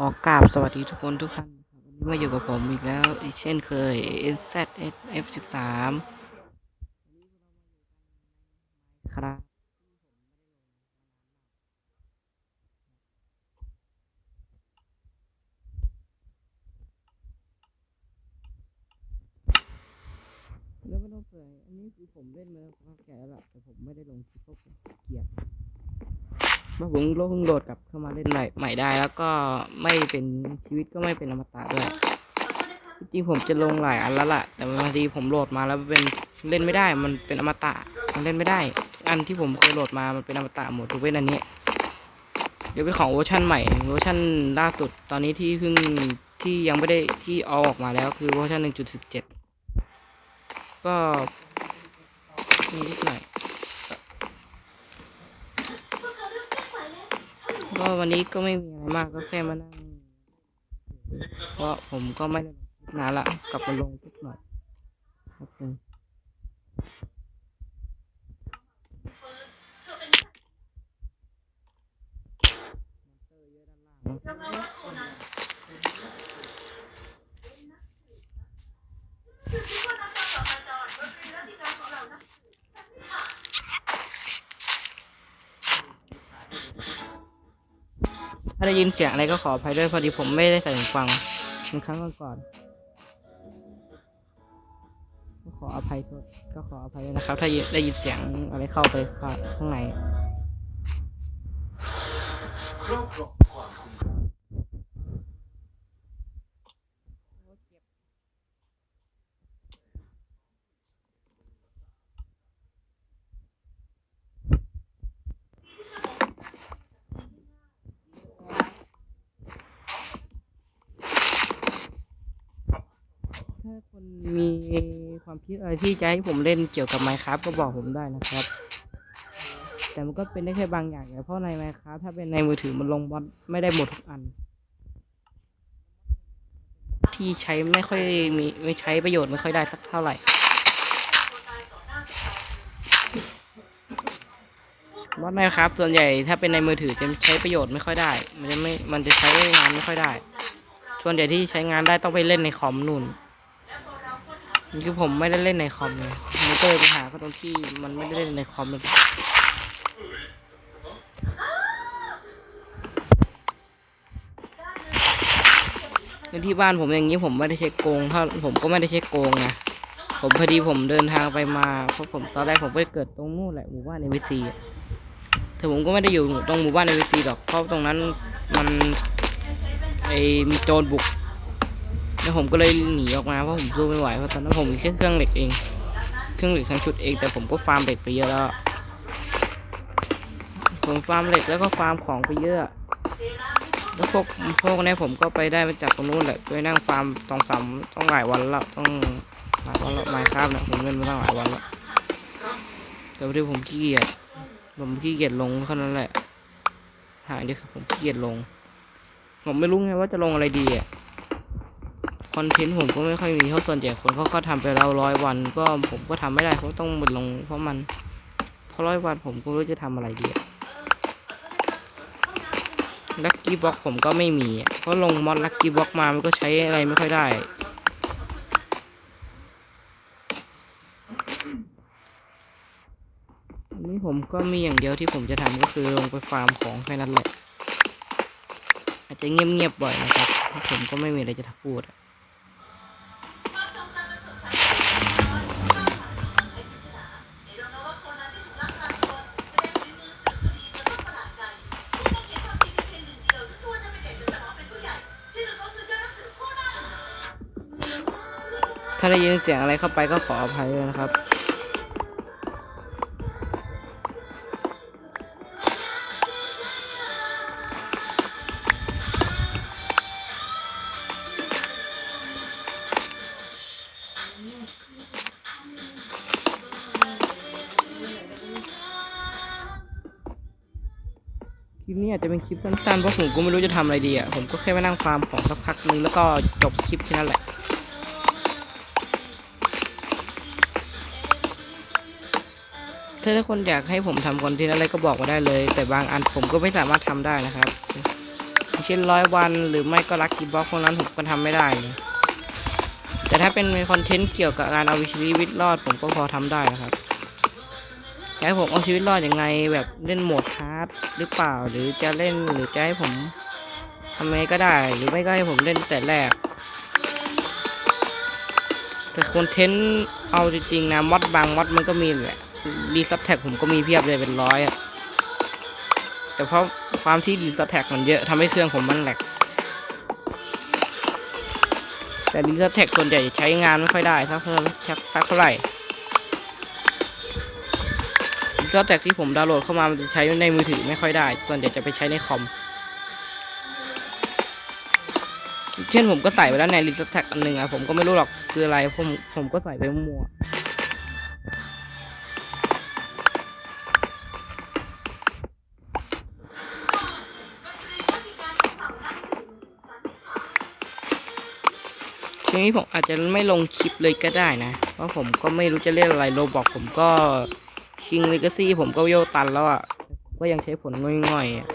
ขอกราบสวัสดีทุกคนทุกท่านวันนี้มาอยู่กับผมอีกแล้ว อีกเช่นเคย NZF 1 3 ครับแล้วไม่ต้องเผยอันนี้คือผมเล่นมาพักใหญ่แล้วล่ะแต่ผมไม่ได้ลงคลิปเพราะผมเกลียด มื่อผมโลเพิ่งโหลดกลับเข้ามาเล่นใหม่ใหม่ได้แล้วก็ไม่เป็นชีวิตก็ไม่เป็นอมตะด้วยจริงผมจะลงหลายอันแล้วล่ะ แต่บางทีผมโหลดมาแล้วเป็นเล่นไม่ได้ มันเป็นอมตะมันเล่นไม่ได้ อันที่ผมเคยโหลดมามันเป็นอมตะหมดทุกเว้นอันนี้ เดี๋ยวเป็นของเวอร์ชันใหม่เวอร์ชันล่าสุดตอนนี้ที่เพิ่งที่ยังไม่ได้ที่เอาออกมาแล้วคือเวอร์ชันหนึ่งจุดสิบเจ็ดก็มีนิดหน่อย ก็วันนี้ก็ไม่มีอะไรมากก็แค่มานั่งเพราะผมก็ไม่ได้นานละกลับมาลงทุกหน่อยครับนึง ถ้าได้ยินเสียงอะไรก็ขออภัยด้วยพอดีผมไม่ได้ใส่หูฟังเหมือนครั้งก่อนก็ขออภัยโทษก็ขออภัยด้วยนะครับ ถ้าได้ยินเสียงอะไรเข้าไปข้างใน ถ้าคนมีความคิดอะไรที่จะให้ผมเล่นเกี่ยวกับ Minecraft ก็บอกผมได้นะครับ แต่มันก็เป็นได้แค่บางอย่างเพราะใน Minecraft ถ้าเป็นในมือถือมันลงบอทไม่ได้หมดทุกอัน ที่ใช้ไม่ค่อยมีไม่ใช้ประโยชน์ไม่ค่อยได้สักเท่าไหร่บอทนะครับส่วนใหญ่ถ้าเป็นในมือถือจะใช้ประโยชน์ไม่ค่อยได้ มันจะไม่มันจะใช้งานไม่ค่อยได้ ส่วนใหญ่ที่ใช้งานได้ต้องไปเล่นในคอมนู่น คือผมไม่ได้เล่นในคอมเลยมันก็เลยปัญหาก็ตรงที่มันไม่ได้เล่นในคอมเลยในที่บ้านผมอย่างนี้ผมไม่ได้เช็คโกงถ้าผมก็ไม่ได้เช็คโกงนะผมพอดีผมเดินทางไปมาเพราะผมตอนแรกผมไปเกิดตรงนู่นแหละหมู่บ้านในวิซีแต่ผมก็ไม่ได้อยู่ตรงหมู่บ้านในวิซีหรอกเพราะตรงนั้นมันไอมีโจรบุก แล้วผมก็เลยหนีออกมาเพราะผมสู้ไม่ไหวเพราะตอนนั้นผมมีแค่เครื่องเหล็กเอง เครื่องเหล็กทั้งชุดเองแต่ผมก็ฟาร์มเหล็กไปเยอะแล้วผมฟาร์มเหล็กแล้วก็ฟาร์มของไปเยอะแล้วพวกพวกนี้ผมก็ไปได้มาจากตรงนู้นแหละไปนั่งฟาร์มต้องสามต้องหลายวันล้วต้องหลายวันล้วไมค์ครับนะผมเล่นมาตั้งหลายวันล้วแต่วันนี้ผมขี้เกียจผมขี้เกียจลงเท่านั้นแหละหาเดียวคือผมขี้เกียจลง ผมไม่รู้ไงว่าจะลงอะไรดีอะ คอนเทนต์ผมก็ไม่ค่อยมีเพราส่วนใหญ่คนเขาก็ทำไปแล้วร้อยวัน ก็ผมก็ทำไม่ได้เพราต้องหมดลง เพราะมันเพราะร้อยวันผมก็ไม่รู้จะทำอะไรดีลักกี้บ็อกผมก็ไม่มีเพราะลงมอดลักกี้บ็อกมามันก็ใช้อะไรไม่ค่อยได้อันนี้ผมก็มีอย่างเดียวที่ผมจะทำก็คือลงไปฟาร์มของแค่นั้นแหละอาจจะเงียบๆบ่อยนะครับ ผมก็ไม่มีอะไรจะพูดอะ ถ้าได้ยินเสียงอะไรเข้าไปก็ขออภัยด้วยนะครับ คลิปนี้อาจจะเป็นคลิปสั้นๆ เพราะผมก็ไม่รู้จะทำอะไรดีอะ ผมก็แค่ไปนั่งฟาร์มของสักพักนึงแล้วก็จบคลิปแค่นั้นแหละ ถ้าทุกคนอยากให้ผมทำคอนเทนต์อะไรก็บอกมาได้เลย แต่บางอันผมก็ไม่สามารถทำได้นะครับ เช่นร้อยวันหรือไม่ก็ลักกี้บ็อกพวกนั้นผมก็ทำไม่ได้ แต่ถ้าเป็นคอนเทนต์เกี่ยวกับการเอาชีวิตรอดผมก็พอทำได้นะครับอยากให้ผมเอาชีวิตรอดยังไง แบบเล่นโหมดฮาร์ดหรือเปล่า หรือจะเล่นหรือจะให้ผมทำไงก็ได้ หรือไม่ก็ให้ผมเล่นแต่แรกแต่คอนเทนต์เอาจริงๆนะมอดบางมอดมันก็มีแหละ รีซับแท็กผมก็มีเพียบเลยเป็นร้อยอะแต่เพราะความที่รีซับแท็กมันเยอะทำให้เครื่องผมมันแหลกแต่รีซับแท็กส่วนใหญ่ใช้งานไม่ค่อยได้สักเท่าสักสักเท่าไหร่รีซับแท็กที่ผมดาวน์โหลดเข้ามามันจะใช้ในมือถือไม่ค่อยได้ ส่วนใหญ่จะไปใช้ในคอมเช่นผมก็ใส่ไปแล้วในรีซับแท็กอันหนึ่งอะผมก็ไม่รู้หรอกคืออะไรผมผมก็ใส่ไปมั่ว ทีนี้ผมอาจจะไม่ลงคลิปเลยก็ได้นะ เพราะผมก็ไม่รู้จะเล่นอะไรโรบอกผมก็คิงเลกาซี่ผมก็โยตันแล้วอะก็ยังใช้ผลง่อยๆอะ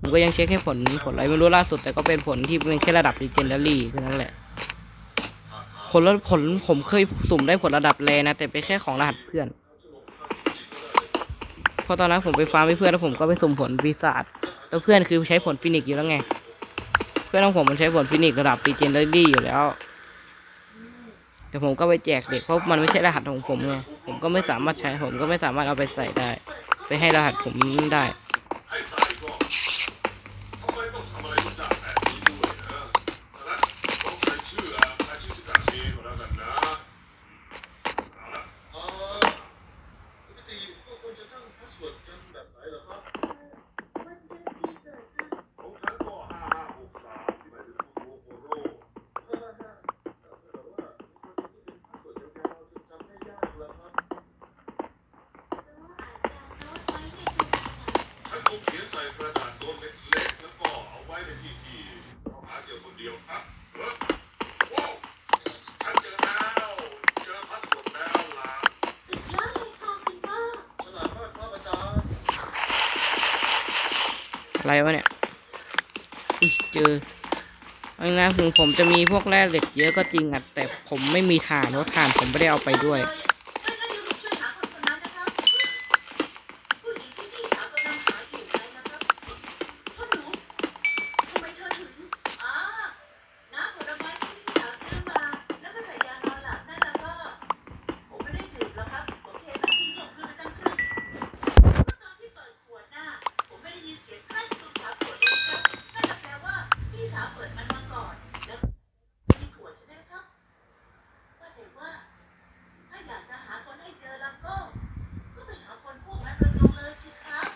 ผมก็ยังเช็คให้ผลผลอะไรไม่รู้ล่าสุด แต่ก็เป็นผลที่เป็นแค่ระดับ legendary แค่นั้นแหละ ผลแล้วผลผมเคยสุ่มได้ผลระดับแรนะ แต่เป็นแค่ของรหัสเพื่อนเพราะตอนนั้นผมไปฟาร์มให้เพื่อนแล้วผมก็ไปสุ่มผลปีศาจแล้วเพื่อนคือใช้ผลฟินิกซ์อยู่แล้วไง เพื่อนของผมมันใช้ผลฟินิกซ์ระดับ legendary อยู่แล้ว แต่ผมก็ไปแจกเด็กเพราะมันไม่ใช่รหัสของผมไงผมก็ไม่สามารถใช้ผมก็ไม่สามารถเอาไปใส่ได้ ไปให้รหัสผมได้ ให้ตายก็ทำไมต้องทำอะไรทุกอย่างแบบนี้ด้วยนะดังนั้นต้องใช้ชื่ออาชิสกาเชก็แล้วกันนะเอาละ เอ่อปกติก็ควรจะตั้งพาสเวิร์ดกันแบบไหนเหรอครับ ของฉันก็ห้าห้าหกสามที่หมายถึงฟูโคโร่ แต่ว่าแต่ว่ามีคนที่เป็นพาสเวิร์ดยาวๆจนจำไม่ยากเหรอครับ ฉันคงเขียนใส่กระดาษโน้ตเล็กๆแล้วก็เอาไว้ในที่ที่เราหาเจอคนเดียวครับเฮ้ยว้าวฉันเจอแล้วเจอพาสเวิร์ดแล้วล่ะ ฉลาดมากครับอาจารย์ อะไรวะเนี่ยอุ๊ย เออาง่ายถึงผมจะมีพวกแร่เหล็กเยอะก็จริงอะแต่ผมไม่มีฐานเพราะฐานผมไม่ได้เอาไปด้วย เปิดมันมาก่อน แล้วมีขวดใช่ไหมครับ ก็เห็นว่า ถ้าอยากจะหาคนให้เจอแล้วก็ ก็ไปหาคนพวกนั้นโดยตรงเลยสิครับ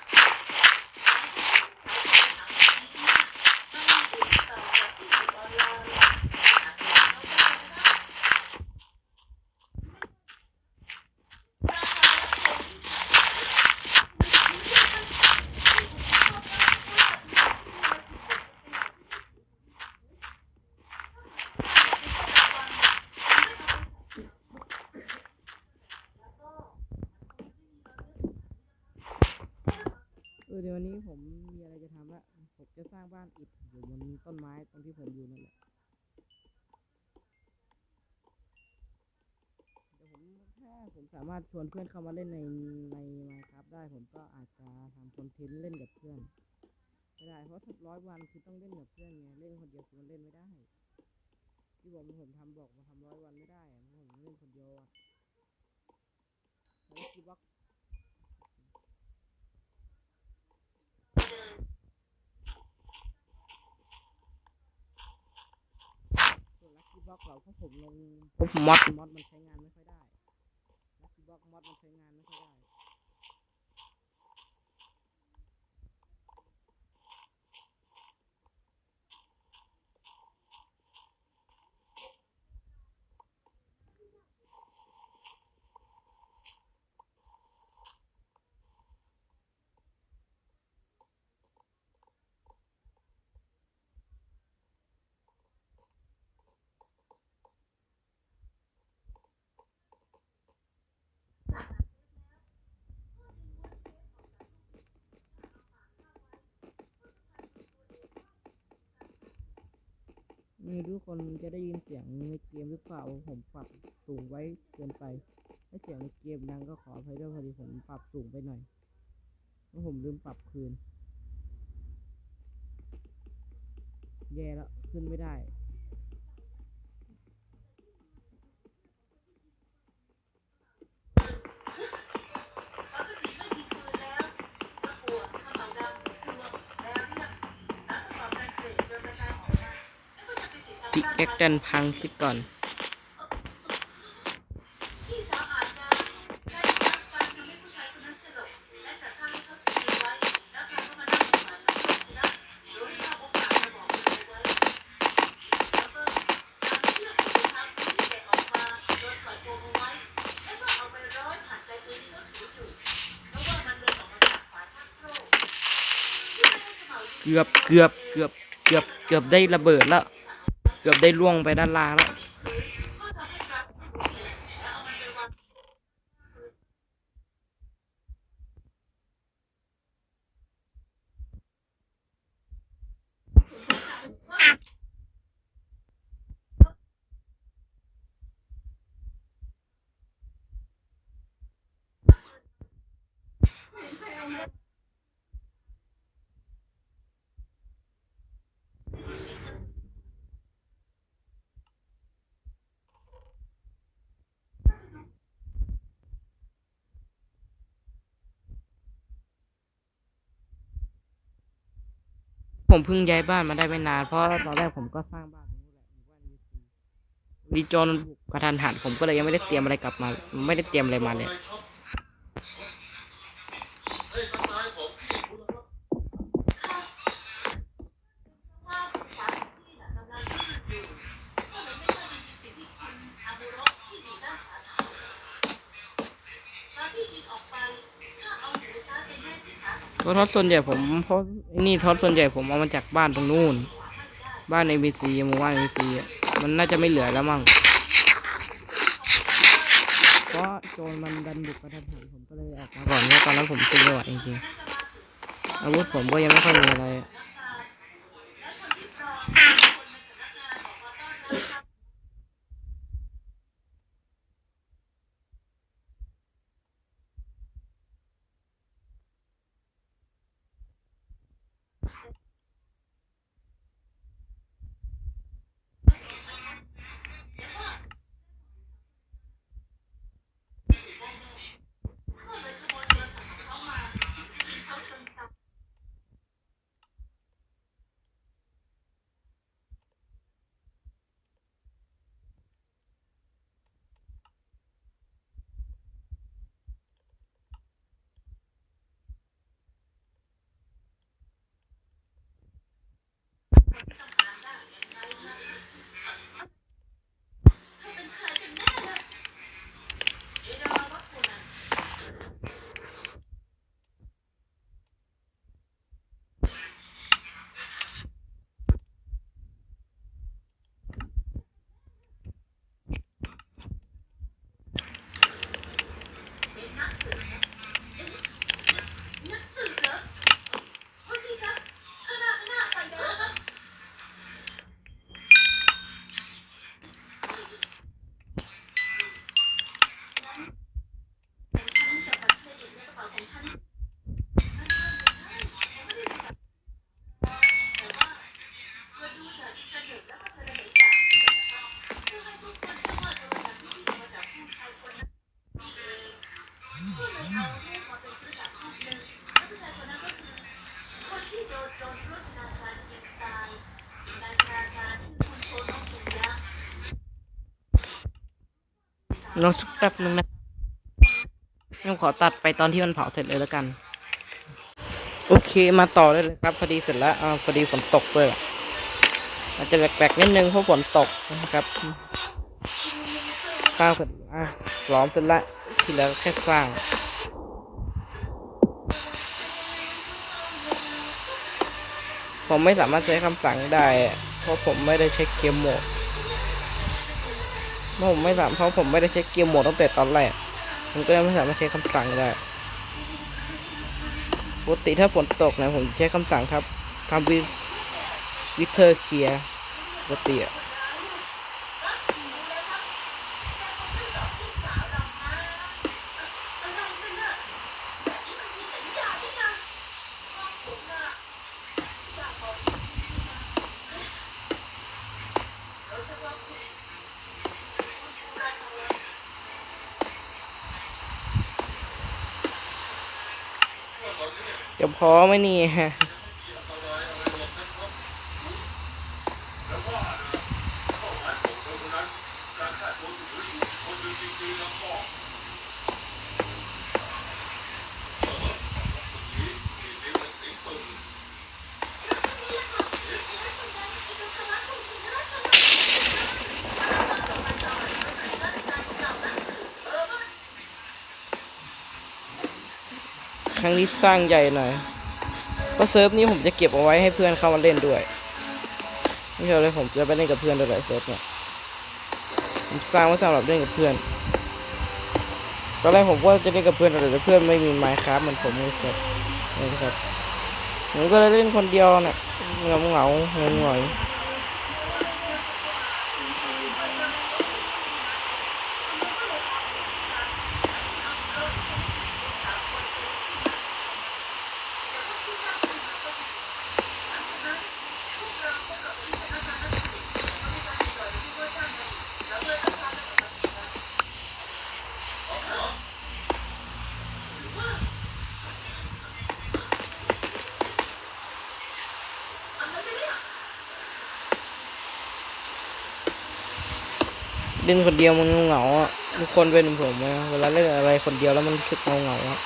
หาคนดีๆมันมีติดต่อกับที่อยู่ออนไลน์หาคนเขาได้นะครับราคาคง เออเดี๋ยววันนี้ผมมีอะไรจะทำละผมจะสร้างบ้านอิฐอยู่บนต้นไม้ตรงที่ผมอยู่นั่นแหละเดี๋ยวผมถ้าผมสามารถชวนเพื่อนเข้ามาเล่นในในไมครับได้ผมก็อาจจะทำคอนเทนต์เล่นกับเพื่อนไม่ได้เพราะทุกร้อยวันคือต้องเล่นกับเพื่อนไงเล่นคนเดียวคือมันเล่นไม่ได้ ที่ผมผมทำบอกมาทำร้อยวันไม่ได้ผมเล่นคนเดียวอะแล้วคีย์บ็อก ส่วนลักกี้บ็อกเราเพราะผมลงเพราะมอดมอดมันใช้งานไม่ค่อยได้ลักกี้บ็อกมอดมันใช้งานไม่ค่อยได้ ไม่รู้คนจะได้ยินเสียงในเกมหรือเปล่าผมปรับสูงไว้เกินไป ถ้าเสียงในเกมดังก็ขออภัยด้วยพอดีผมปรับสูงไปหน่อยเพราะผมลืมปรับคืน แย่แล้วขึ้นไม่ได้ เอาโอกาสมาบอกเลยไว้แล้วก็นำเชือกแกะออกมาโดยปล่อยตัวเอาไว้แล้วก็เอาไปร้อยผ่านใจปืนที่เขาถืออยู่เพราะว่ามันเลยออกมาจากฝาชักโครกที่ไม่ให้ขม่าวดินเกือบเกือบเกือบเกือบเกือบได้ระเบิดแล้ว เกือบได้ล่วงไปด้านล่างแล้ว ก็ทำให้ครับแล้วเอามันไปวาง ผมเพิ่งย้ายบ้านมาได้ไม่นาน เพราะตอนแรกผมก็สร้างบ้านตรงนี้แหละมู่บ้านวีดีจอนกกระทันหันผมก็เลยยังไม่ได้เตรียมอะไรกลับมา ไม่ได้เตรียมอะไรมาเลย ราะทอดส่วนใหญ่ผมเพราะนี่ทอดส่วนใหญ่ผมเอามาจากบ้านตรงนู้น บ้านในบีซีหมู่บ้านในบีซีมันน่าจะไม่เหลือแล้วมั้งเพราะโจรมันดันบุกกระทันหันผมก็เลยออกมาก่อนเพราะตอนนั้นผมตีไม่ไหวจริงๆอาวุธผมก็ยังไม่ค่อยมีอะไร ลองสักแป๊บนึงนะงั้นขอตัดไปตอนที่มันเผาเสร็จเลยแล้วกัน โอเคมาต่อได้เลยครับพอดีเสร็จแล้วอ่าพอดีฝนตกด้วยอาจจะแปลกๆนิดนึงเพราะฝนตกนะครับสร้างเสร็จอะล้อมเสร็จแล้วที่เหลือก็แค่สร้างผมไม่สามารถใช้คำสั่งได้ เพราะผมไม่ได้เช็คเกมโหมด ผมไม่สามเพราะผมไม่ได้เช็คเกมโหมดตั้งแต่ตอนแรกผมก็เลยไม่สามารถใช้คำสั่งได้ปกติถ้าฝนตกนะผมใช้คำสั่งครับทำวิวิเทอร์เคลียร์กติอะ รักหนูเลยครับแต่ผมไม่บอกลูกสาวหรอกนะอะไรกันน่ะแบบนี้มันมีสัญญาด้วยนะว่าผมน่ะอยากบอกจริงๆนะเราสักวันคุณคุณดูแลเอาไว้ จะ พอไหมเนี่ย แล้วว่านะเป้าหมายของเธอคนนั้นการฆ่าตัวถืออยู่คนหนึ่งจริงๆแล้วก็เออนี้มีเสียงเหมือนเสียงปืน ครั้งนี้สร้างใหญ่หน่อยเพราะเซิร์ฟนี้ผมจะเก็บเอาไว้ให้เพื่อนเข้ามาเล่นด้วยไม่ใช่เลยผมจะไปเล่นกับเพื่อนด้วยเซิร์ฟเนี่ยผมสร้างไว้สำหรับเล่นกับเพื่อนตอนแรกผมว่าจะเล่นกับเพื่อนแต่เพื่อนไม่มีไมค์ครับเหมือนผมเลยเซิร์ฟนะครับผมก็เลยเล่นคนเดียวน่ะเหงาเหงาเงยหงอย เล่นคนเดียวมันเหงาอะทุกคนเป็นผมนะเวลาเล่นอะไรคนเดียวแล้วมันรู้สึกเหงาเหงาอะ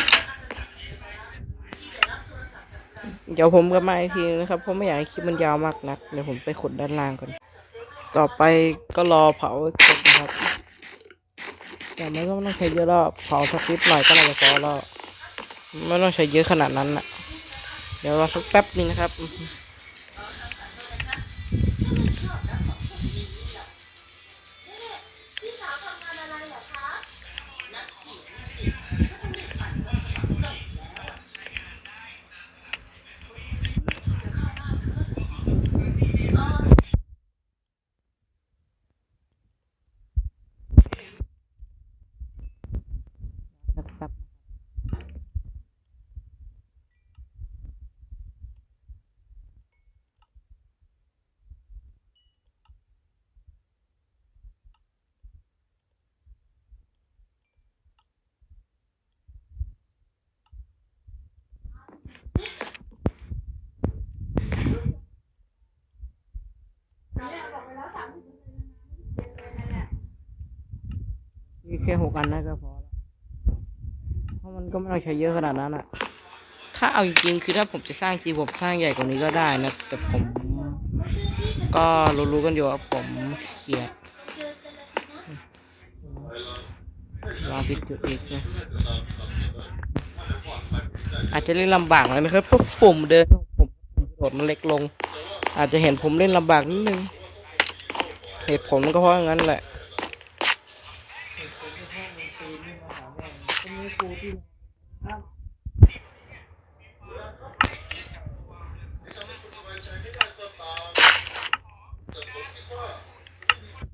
และอาจจะจับตัวมาแล้วที่ไปด้รับโทรศัพท์จากใครเดี๋ยวผมกลับมาอีกทีนะครับ เพราะไม่อยากให้คลิปมันยาวมากนัก เดี๋ยวผมไปขุดด้านล่างก่อน ต่อไปก็รอเผาเสร็จนะครับ แต่ไม่ต้องใช้เยอะแล้วเผาสักนิดหน่อยก็น่าจะพอแล้ว ไม่ต้องใช้เยอะขนาดนั้นนะเดี๋ยวรอสักแป๊บนึงนะครับ ชอบนะของพวกนี้เหรอนี่พี่สาวทำงานอะไรเหรอคะ นักเขียนน่ะสิถ้าต้องรีบอ่านก็สมัครส่งแล้วอะจะเข้าบ้านเถอะเออ ครับ มีแค่หกอันน่าก็พอแล้วเพราะมันก็ไม่ต้องใช้เยอะขนาดนั้นอะถ้าเอาจริงๆคือถ้าผมจะสร้างจริงผมสร้างใหญ่กว่านี้ก็ได้นะ แต่ผม ก็รู้ๆกันอยู่ว่าผมเขียดวางผิดจุดอีกนะอาจจะเล่นลำบากหน่อยนะครับเพราะปุ่มเดินผมโดดมันเล็กลง อาจจะเห็นผมเล่นลำบากนิดนึงเหตุผลมันก็เพราะงั้นแหละ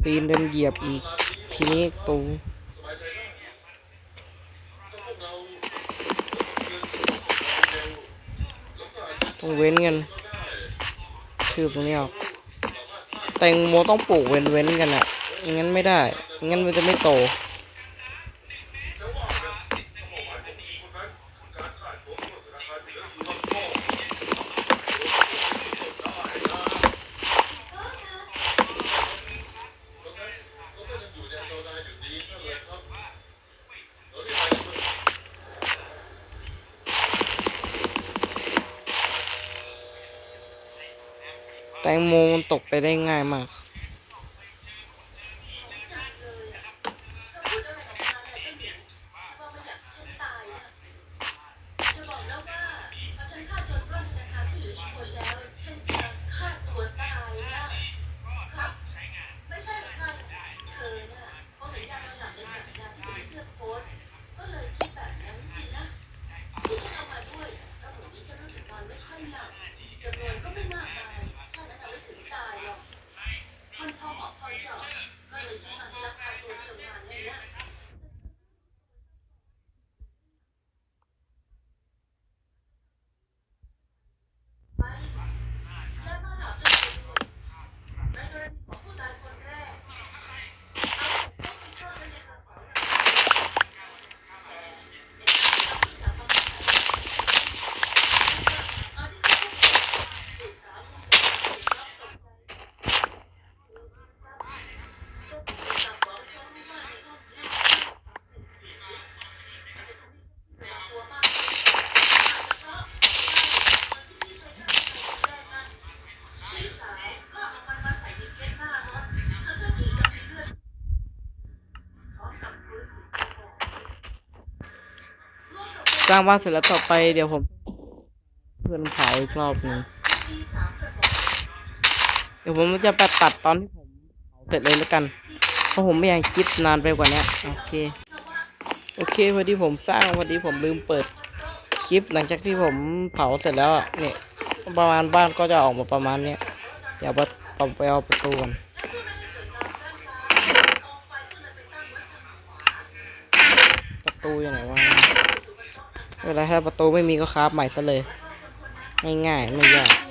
ปีนเดินเหยียบอีก ทีนี้ตูสบายใจได้ถ้าพวกเราเดินเร็วแล้วก็อาจจะต้องเว้นกันได้ทืบตรงนี้ออกแตงโมต้องปลูกเว้นเว้นกันอะงั้นไม่ได้ งั้นมันจะไม่โตว่านะเป้าหมายของคนนั้นคือการขายตัวเพื่อธนาคารเหนือคือลำโพงตรงนั้นก็ยังอยู่ในโซนายอยู่ดีนั่นเลยครับเราได้ไปเมื่อ แตงโมมันตกไปได้ง่ายมาก สร้างบ้านเสร็จแล้วต่อไปเดี๋ยวผม เพื่อนเผาอีกรอบหนึงเดี๋ยวผมจะไปตัดตอนที่ผมเผาเสร็จเลยแล้วกัน เพราะผมไม่อยากคิดนานไปกว่านี้โอเค โอเคพอดีผมสร้างพอดีผมลืมเปิดคลิปหลังจากที่ผมเผาเสร็จแล้วเนี่ยประมาณบ้านก็จะออกมาประมาณเนี้ยเดี๋ยวเอาไปเอาประตูก่อนประตูอยู่ไหนวะ เวลาถ้าประตูไม่มีก็คราฟใหม่ซะเลย ง่ายๆไม่ยาก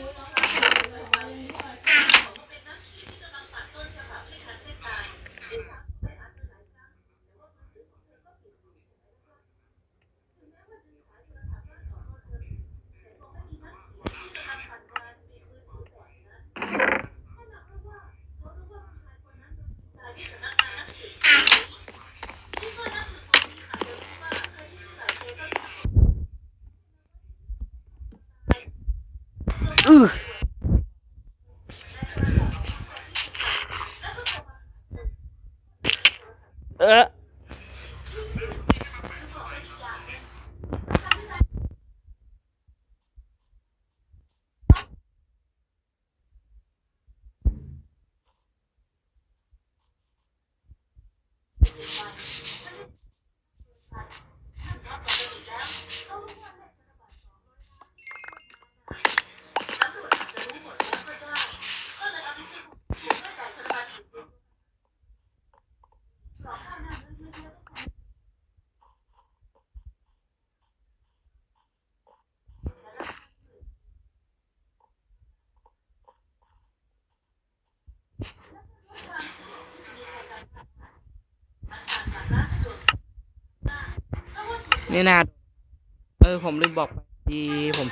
นี่นาเออ ผมลืมบอกไปที่ผม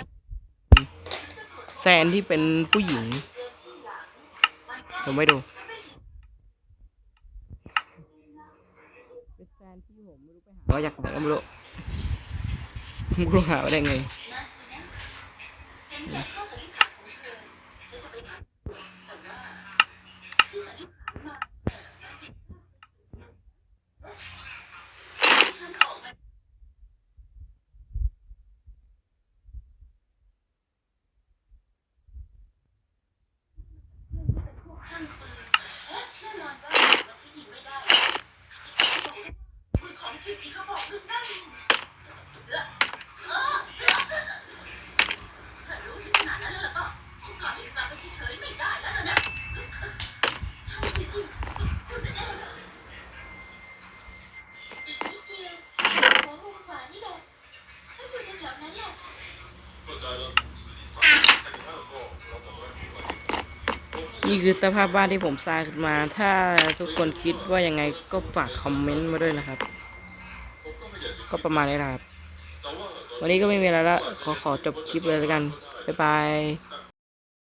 แซนที่เป็นผู้หญิงผมไม่ดูเป็นแซนที่ผมไม่รู้ไปหาว่าอยากไหนก็ไม่รู้ไม่รู้หาว่าได้ไงของที่ผีเขาบอกคือนั่นถ้ารู้ถึงขนาดนั้นแล้วก็ก่อนที่กลับไปเฉยๆไม่ นี่คือสภาพบ้านที่ผมสร้างขึ้นมา ถ้าทุกคนคิดว่ายังไงก็ฝากคอมเมนต์มาด้วยนะครับ ก็ประมาณนี้แหละครับ วันนี้ก็ไม่มีอะไรละ ขอขอจบคลิปเลยแล้วกัน บ๊ายบาย